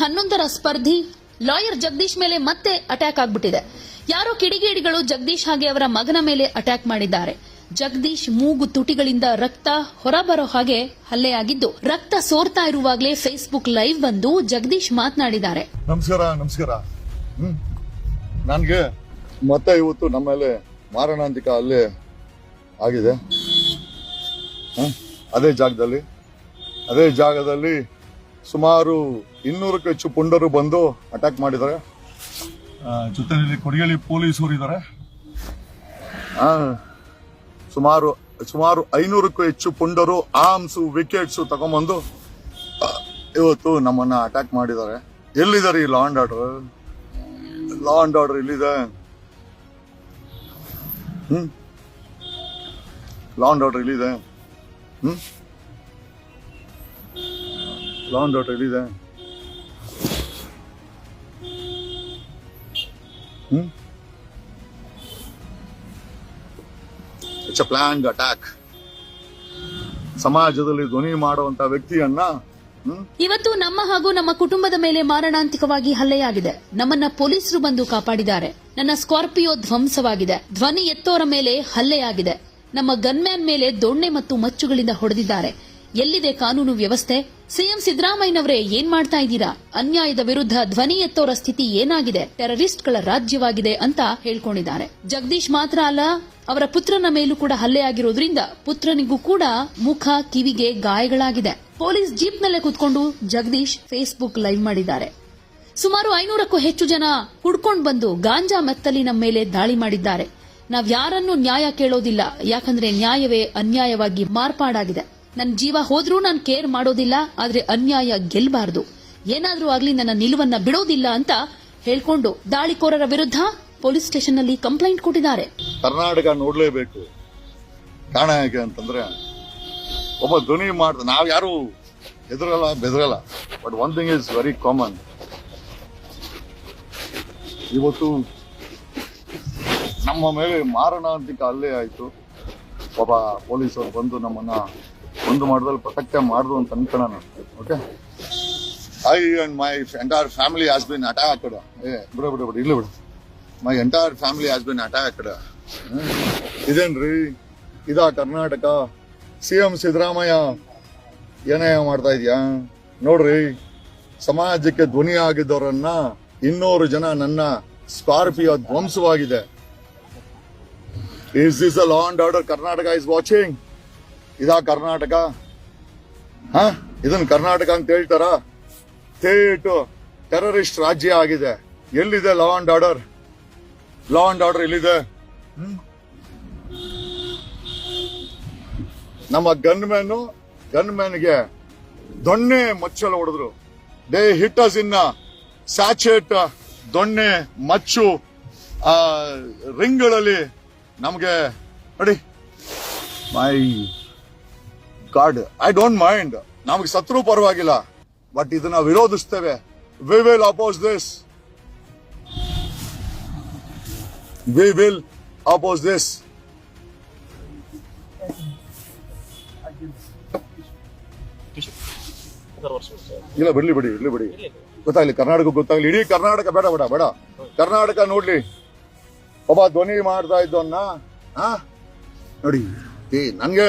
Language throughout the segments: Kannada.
ಹನ್ನೊಂದರ ಸ್ಪರ್ಧಿ ಲಾಯರ್ ಜಗದೀಶ್ ಮೇಲೆ ಮತ್ತೆ ಅಟ್ಯಾಕ್ ಆಗ್ಬಿಟ್ಟಿದೆ. ಯಾರೋ ಕಿಡಿಗೇಡಿಗಳು ಜಗದೀಶ್ ಹಾಗೆ ಅವರ ಮಗನ ಮೇಲೆ ಅಟ್ಯಾಕ್ ಮಾಡಿದ್ದಾರೆ. ಜಗದೀಶ್ ಮೂಗು ತುಟಿಗಳಿಂದ ರಕ್ತ ಹೊರಬರೋ ಹಾಗೆ ಹಲ್ಲೆಯಾಗಿದ್ದು, ರಕ್ತ ಸೋರ್ತಾ ಇರುವಾಗಲೇ ಫೇಸ್ಬುಕ್ ಲೈವ್ ಬಂದು ಜಗದೀಶ್ ಮಾತನಾಡಿದ್ದಾರೆ. ನಮಸ್ಕಾರ ನಮಸ್ಕಾರ. ನನಗೆ ಮತ್ತೆ ಇವತ್ತು ನಮ್ಮ ಮೇಲೆ ಮಾರಣಾಂತಿಕ ಹಲ್ಲೆ ಆಗಿದೆ? ಅದೇ ಜಾಗದಲ್ಲಿ ಅದೇ ಜಾಗದಲ್ಲಿ ಸುಮಾರು ಇನ್ನೂರಕ್ಕೂ ಹೆಚ್ಚು ಪುಂಡರು ಬಂದು ಅಟ್ಯಾಕ್ ಮಾಡಿದ್ದಾರೆ. ಜೊತೆಯಲ್ಲಿ ಕೊಡಿಯಲ್ಲಿ ಪೊಲೀಸರು ಇದ್ದಾರೆ. ಸುಮಾರು ಸುಮಾರು ಐನೂರಕ್ಕೂ ಹೆಚ್ಚು ಪುಂಡರು ಆರ್ಮ್ಸ್ ವಿಕೆಟ್ಸ್ ತಗೊಂಬಂದು ಇವತ್ತು ನಮ್ಮನ್ನ ಅಟ್ಯಾಕ್ ಮಾಡಿದ್ದಾರೆ. ಎಲ್ಲಿದ್ದಾರೆ ಈ law and order law and order ಎಲ್ಲಿದೆ? ಹ್ಮ್? ಲಾ ಅಂಡ್ ಆರ್ಡರ್ ಎಲ್ಲಿದೆ? ಹ್ಮ್? ಲಾ ಡಾಟ್ ಎಲ್ಲಿದೆ ಇಟ್ಸ್ ಅ ಪ್ಲಾನ್ ಅಟ್ಯಾಕ್ ಸಮಾಜದಲ್ಲಿ ಧ್ವನಿ ಮಾಡುವಂತ ವ್ಯಕ್ತಿಯನ್ನ ಇವತ್ತು ನಮ್ಮ ಹಾಗೂ ನಮ್ಮ ಕುಟುಂಬದ ಮೇಲೆ ಮಾರಣಾಂತಿಕವಾಗಿ ಹಲ್ಲೆಯಾಗಿದೆ. ನಮ್ಮನ್ನ ಪೊಲೀಸರು ಬಂದು ಕಾಪಾಡಿದ್ದಾರೆ. ನನ್ನ ಸ್ಕಾರ್ಪಿಯೋ ಧ್ವಂಸವಾಗಿದೆ. ಧ್ವನಿ ಎತ್ತೋರ ಮೇಲೆ ಹಲ್ಲೆಯಾಗಿದೆ. ನಮ್ಮ ಗನ್ಮ್ಯಾನ್ ಮೇಲೆ ದೊಣ್ಣೆ ಮತ್ತು ಮಚ್ಚುಗಳಿಂದ ಹೊಡೆದಿದ್ದಾರೆ. ಎಲ್ಲಿದೆ ಕಾನೂನು ವ್ಯವಸ್ಥೆ? ಸಿಎಂ ಸಿದ್ದರಾಮಯ್ಯನವರೇ ಏನ್ ಮಾಡ್ತಾ ಇದ್ದೀರಾ? ಅನ್ಯಾಯದ ವಿರುದ್ಧ ಧ್ವನಿ ಎತ್ತೋರ ಸ್ಥಿತಿ ಏನಾಗಿದೆ? ಟೆರರಿಸ್ಟ್ಗಳ ರಾಜ್ಯವಾಗಿದೆ ಅಂತ ಹೇಳ್ಕೊಂಡಿದ್ದಾರೆ. ಜಗದೀಶ್ ಮಾತ್ರ ಅಲ್ಲ, ಅವರ ಪುತ್ರನ ಮೇಲೂ ಕೂಡ ಹಲ್ಲೆಯಾಗಿರೋದ್ರಿಂದ ಪುತ್ರನಿಗೂ ಕೂಡ ಮುಖ, ಕಿವಿಗೆ ಗಾಯಗಳಾಗಿದೆ. ಪೊಲೀಸ್ ಜೀಪ್ನಲ್ಲೇ ಕುತ್ಕೊಂಡು ಜಗದೀಶ್ ಫೇಸ್ಬುಕ್ ಲೈವ್ ಮಾಡಿದ್ದಾರೆ. ಸುಮಾರು ಐನೂರಕ್ಕೂ ಹೆಚ್ಚು ಜನ ಹುಡ್ಕೊಂಡು ಬಂದು ಗಾಂಜಾ ಮೆತ್ತಲಿನ ಮೇಲೆ ದಾಳಿ ಮಾಡಿದ್ದಾರೆ. ನಾವ್ ಯಾರನ್ನೂ ನ್ಯಾಯ ಕೇಳೋದಿಲ್ಲ. ಯಾಕಂದ್ರೆ ನ್ಯಾಯವೇ ಅನ್ಯಾಯವಾಗಿ ಮಾರ್ಪಾಡಾಗಿದೆ. ನನ್ನ ಜೀವ ಹೋದ್ರೂ ನಾನು ಕೇರ್ ಮಾಡೋದಿಲ್ಲ, ಆದ್ರೆ ಅನ್ಯಾಯ ಗೆಲ್ಬಾರ್ದು. ಏನಾದ್ರೂ ಆಗ್ಲಿ ನನ್ನ ನಿಲುವನ್ನ ಬಿಡೋದಿಲ್ಲ ಅಂತ ಹೇಳ್ಕೊಂಡು ದಾಳಿಕೋರರ ವಿರುದ್ಧ ಪೊಲೀಸ್ ಸ್ಟೇಷನ್ನಲ್ಲಿ ಕಂಪ್ಲೇಂಟ್ ಕೊಟ್ಟಿದ್ದಾರೆ. ಕರ್ನಾಟಕ ನೋಡ್ಲೇಬೇಕು. ಕಾರಣ ಅಂತಂದ್ರೆ, ಒಬ್ಬ ಧ್ವನಿ ಮಾಡ್ದ ನಾವ್ ಯಾರು ಹೆದರಲ್ಲ, ಬೆದರಲ್ಲ but one thing is very common ಇವತ್ತು ನಮ್ಮ ಮೇಲೆ ಮಾರಣಾಂತಿಕ ಅಲ್ಲೇ ಆಯ್ತು. ಒಬ್ಬ ಪೊಲೀಸರು ಬಂದು ನಮ್ಮನ್ನ ಒಂದು ಮಾಡಿದಲ್ಲಿ ಪ್ರೊಟೆಕ್ಟ್ ಮಾಡಿದ್ರು ಅಂತ ಅನ್ಕೊಳ್ಳೋಣ okay I and my entire family has been attacked ಏ, ಬಿಡು ಬಿಡು, ಬಿಡ ಇಲ್ಲ ಬಿಡು. My entire family has been attacked ಇದೇನ್ರಿ? ಇದಾ ಕರ್ನಾಟಕ? ಸಿ ಎಂ ಸಿದ್ದರಾಮಯ್ಯ ಏನೇ ಮಾಡ್ತಾ ಇದೆಯಾ? ನೋಡ್ರಿ, ಸಮಾಜಕ್ಕೆ ಧ್ವನಿ ಆಗಿದ್ದವರನ್ನ ಇನ್ನೂರು ಜನ ನನ್ನ Scorpio ಧ್ವಂಸವಾಗಿದೆ. Is this a law and order Karnataka is watching ಇದಾ ಕರ್ನಾಟಕ? ಹ? ಇದನ್ ಕರ್ನಾಟಕ ಅಂತ ಹೇಳ್ತಾರ? ಥೇಟ್. ಟೆರರಿಸ್ಟ್ ರಾಜ್ಯ ಆಗಿದೆ. ಎಲ್ಲಿದೆ law and order law and order ಎಲ್ಲಿದೆ? ನಮ್ಮ ಗನ್ ಮ್ಯಾನು ಗನ್ ಮ್ಯಾನ್ಗೆ ದೊಣ್ಣೆ ಮಚ್ಚಲು ಹೊಡೆದ್ರು. ದೇ ಹಿಟ್ ಅಸ್ ಇನ್ನ ಸ್ಯಾಚೆಟ್ ದೊಣ್ಣೆ ಮಚ್ಚು, ಆ, ರಿಂಗ್ಗಳಲ್ಲಿ ನಮಗೆ, ನೋಡಿ. My god I don't mind ನಮಗೆ ಸತ್ರು ಪರವಾಗಿಲ್ಲ. ಬಟ್ ಇದನ್ನ ವಿರೋಧಿಸ್ತೇವೆ. We will oppose this we will oppose this ಇಲ್ಲ, ಬಿಡ್ಲಿ, ಬಿಡಿ ಇರ್ಲಿ ಬಿಡಿ. ಗೊತ್ತಾಗ್ಲಿ, ಕರ್ನಾಟಕ ಗೊತ್ತಾಗ್ಲಿ. ಇಡೀ ಕರ್ನಾಟಕ ಬೇಡ ಬೇಡ ಬೇಡ. ಕರ್ನಾಟಕ ನೋಡ್ಲಿ. ಒಬ್ಬ ಧ್ವನಿ ಮಾಡ್ತಾ ಇದ್ದವನ್ನ? ನೋಡಿ, ಏ ನನ್ಗೆ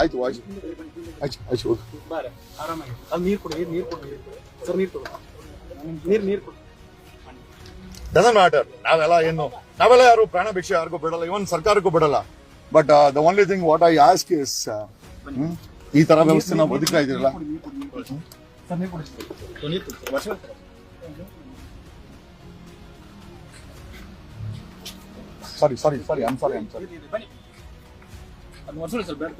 ಆಯ್ತು ಆಯ್ತು ಆಯ್ತು. ಆಯ್ತು. ಬಾರೆ ಆರಾಮಾಗಿ. ಅಲ್ಲಿ ನೀರು ಕೊಡಿ ನೀರು ಕೊಡಿ ಸರ್ ನೀರು ಕೊಡು ನೀರು ನೀರು ಕೊಡಿ. ಡಸನ್ ಮ್ಯಾಟರ್ ನಾವೆಲ್ಲ ಏನು ನಾವೆಲ್ಲ ಯಾರು ಪ್ರಾಣ ಭಿಕ್ಷೆ ಯಾರಿಗೂ ಬಿಡಲ್ಲ ಇವನ್ ಸರ್ಕಾರಕ್ಕೂ ಬಿಡಲ್ಲ. But the only thing what I ask is ಈ ತರ ವ್ಯವಸ್ಥೆ ನಾವು ಬದುಕ್ತಾ ಇದೀರಲ್ಲ ಸಾರಿ ನೀರು ಕೊಡಿ ಸರ್ ನೀರು ಕೊಡಿ. ಸರ್ ವರ್ಷ? ಸಾರಿ ಸಾರಿ ಐ ಆಮ್ ಸಾರಿ ಅದು ಮೊಸರು ಸರ್ ಬೇಡ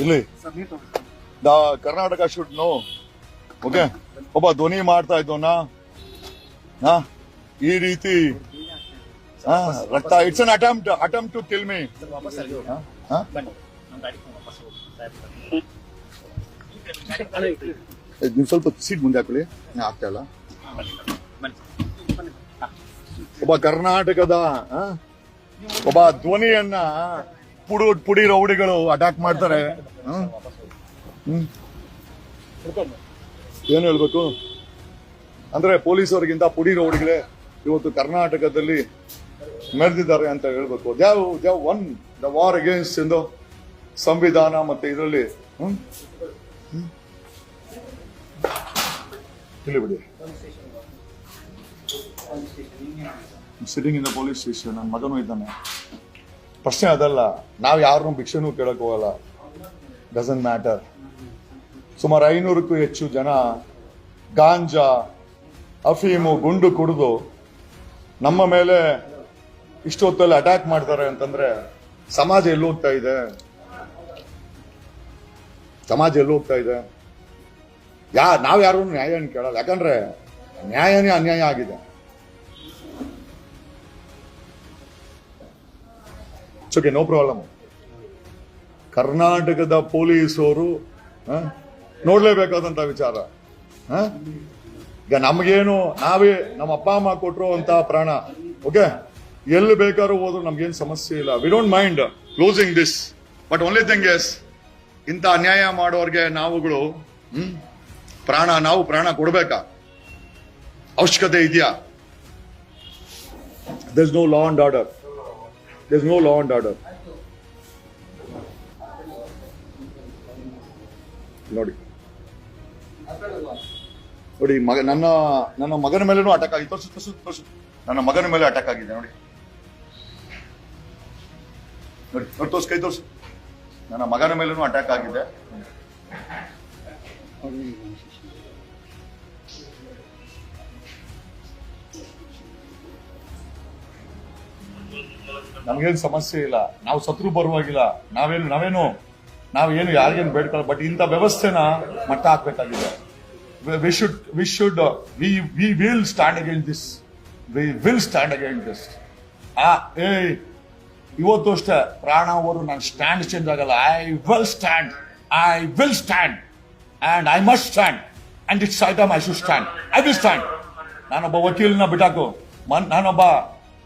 ಇಲ್ಲಿ? ಸರ್ ನೀರು ತಗೊಳ್ಳಿ the Karnataka should know okay ಒಬ್ಬ ಧ್ವನಿ ಮಾಡ್ತಾ ಇದ್ದೋನ ಹಾ? ಈ ರೀತಿ. ಹಾ ರಕ್ತ it's an attempt attempt to kill me ಹಾ? ನೀವು ಸ್ವಲ್ಪ ಸೀಟ್ ಮುಂದೆ ಹಾಕೊಳ್ಳಿ ಆಗ್ತಾ ಇಲ್ಲ. ಒಬ್ಬ ಕರ್ನಾಟಕದ ಆ, ಒಬ್ಬ ಧ್ವನಿಯನ್ನ ಪುಡು ಪುಡಿ ರೌಡಿಗಳು ಅಟ್ಯಾಕ್ ಮಾಡ್ತಾರೆ. ಏನು ಹೇಳ್ಬೇಕು? ಅಂದ್ರೆ ಪೊಲೀಸರಿಗಿಂತ ಪುಡಿ ರೌಡಿಗಳೇ ಇವತ್ತು ಕರ್ನಾಟಕದಲ್ಲಿ ಮೆರೆದಿದ್ದಾರೆ ಅಂತ ಹೇಳ್ಬೇಕು. They've they've won the war against ಎಂದು ಸಂವಿಧಾನ ಮತ್ತೆ ಇದರಲ್ಲಿ. ಇಲ್ಲಿ ಬಿಡಿ. Sitting in the police station ನನ್ನ ಮಗನೂ ಇದ್ದಾನೆ ಪ್ರಶ್ನೆ ಅದಲ್ಲ, ನಾವು ಯಾರನ್ನು ಭಿಕ್ಷೆನೂ ಕೇಳಕ್ ಹೋಗಲ್ಲ. ಡಸನ್ ಮ್ಯಾಟರ್ ಸುಮಾರು ಐನೂರಕ್ಕೂ ಹೆಚ್ಚು ಜನ ಗಾಂಜಾ, ಅಫೀಮು, ಗುಂಡು ಕುಡಿದು ನಮ್ಮ ಮೇಲೆ ಇಷ್ಟೊತ್ತಲ್ಲಿ ಅಟ್ಯಾಕ್ ಮಾಡ್ತಾರೆ ಅಂತಂದ್ರೆ ಸಮಾಜ ಎಲ್ಲೋಗ್ತಾ ಇದೆ? ಸಮಾಜ ಎಲ್ಲೋಗ್ತಾ ಇದೆ? ಯಾ, ನಾವು ಯಾರು ನ್ಯಾಯನ ಕೇಳಲ್ಲ. ಯಾಕಂದ್ರೆ ನ್ಯಾಯನೇ ಅನ್ಯಾಯ ಆಗಿದೆ. ಓಕೆ ನೋ ಪ್ರಾಬ್ಲಮ್ ಕರ್ನಾಟಕದ ಪೊಲೀಸರು ನೋಡಲೇಬೇಕಾದಂಥ ವಿಚಾರ? ಈಗ ನಮಗೇನು, ನಾವೇ ನಮ್ಮ ಅಪ್ಪ, ಅಮ್ಮ ಕೊಟ್ಟರು ಅಂತ ಪ್ರಾಣ. ಓಕೆ ಎಲ್ಲಿ ಬೇಕಾದ್ರೂ ಹೋದ್ರು ನಮ್ಗೇನು ಸಮಸ್ಯೆ ಇಲ್ಲ. We don't mind closing this but only thing is ಇಂಥ ಅನ್ಯಾಯ ಮಾಡೋರ್ಗೆ ನಾವುಗಳು ಪ್ರಾಣ, ನಾವು ಪ್ರಾಣ ಕೊಡಬೇಕಾ? ಅವಶ್ಯಕತೆ ಇದೆಯಾ? There no law and order there no law and order ನೋಡಿ. ನೋಡಿ ಮಗ ನನ್ನ ನನ್ನ ಮಗನ ಮೇಲೂ ಅಟ್ಯಾಕ್ ಆಗಿದೆ. ತೋರಿಸು ತೋರಿಸು ತೋರಿಸು. ನನ್ನ ಮಗನ ಮೇಲೆ ಅಟ್ಯಾಕ್ ಆಗಿದೆ ನೋಡಿ. ನೋಡಿ ನೋಡಿ ತೋರ್ಸ್ ಕೈ ತೋರ್ಸು. ನನ್ನ ಮಗನ ಮೇಲೂ ಅಟ್ಯಾಕ್ ಆಗಿದೆ. ನಮ್ಗೇನು ಸಮಸ್ಯೆ ಇಲ್ಲ. ನಾವು ಸತ್ರು ಬರುವಾಗಿಲ್ಲ. ನಾವೇನು ನಾವೇನು ನಾವೇನು ಯಾರಿಗೇನು ಬೇಡ್ಕೊಳ್ಳ ಬಟ್ ಇಂಥ ವ್ಯವಸ್ಥೆನ ಮಟ್ಟ ಹಾಕ್ಬೇಕಾಗಿದೆ. We should we should we we will stand again this we will stand again this ಆ ಏ ಇವತ್ತು ಅಷ್ಟೇ. ಪ್ರಾಣ ಅವರು ನನ್ನ ಸ್ಟ್ಯಾಂಡ್ ಚೇಂಜ್ ಆಗಲ್ಲ. I will stand I will stand and I must stand and it's item I should stand I will stand ನಾನೊಬ್ಬ ವಕೀಲನ ಬಿಟ್ಟಾಕು. ಮನ್- ನಾನೊಬ್ಬ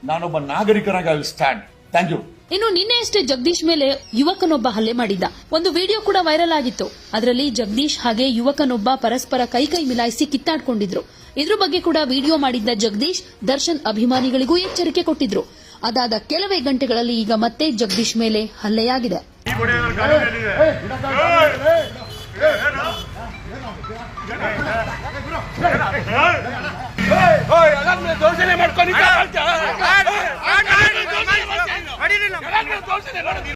ನಾನೊಬ್ಬ ನಾಗರಿಕನಾಗಿ I will stand thank you ಇನ್ನು ನಿನ್ನೆಯಷ್ಟೇ ಜಗದೀಶ್ ಮೇಲೆ ಯುವಕನೊಬ್ಬ ಹಲ್ಲೆ ಮಾಡಿದ್ದ ಒಂದು ವಿಡಿಯೋ ಕೂಡ ವೈರಲ್ ಆಗಿತ್ತು ಅದರಲ್ಲಿ ಜಗದೀಶ್ ಹಾಗೆ ಯುವಕನೊಬ್ಬ ಪರಸ್ಪರ ಕೈ ಕೈ ಮಿಲಾಯಿಸಿ ಕಿತ್ತಾಡ್ಕೊಂಡಿದ್ರು ಇದ್ರ ಬಗ್ಗೆ ಕೂಡ ವಿಡಿಯೋ ಮಾಡಿದ್ದ ಜಗದೀಶ್ ದರ್ಶನ್ ಅಭಿಮಾನಿಗಳಿಗೂ ಎಚ್ಚರಿಕೆ ಕೊಟ್ಟಿದ್ರು ಅದಾದ ಕೆಲವೇ ಗಂಟೆಗಳಲ್ಲಿ ಈಗ ಮತ್ತೆ ಜಗದೀಶ್ ಮೇಲೆ ಹಲ್ಲೆಯಾಗಿದೆ ದೋಷಣೆ ಮಾಡ್ಕೊಂಡು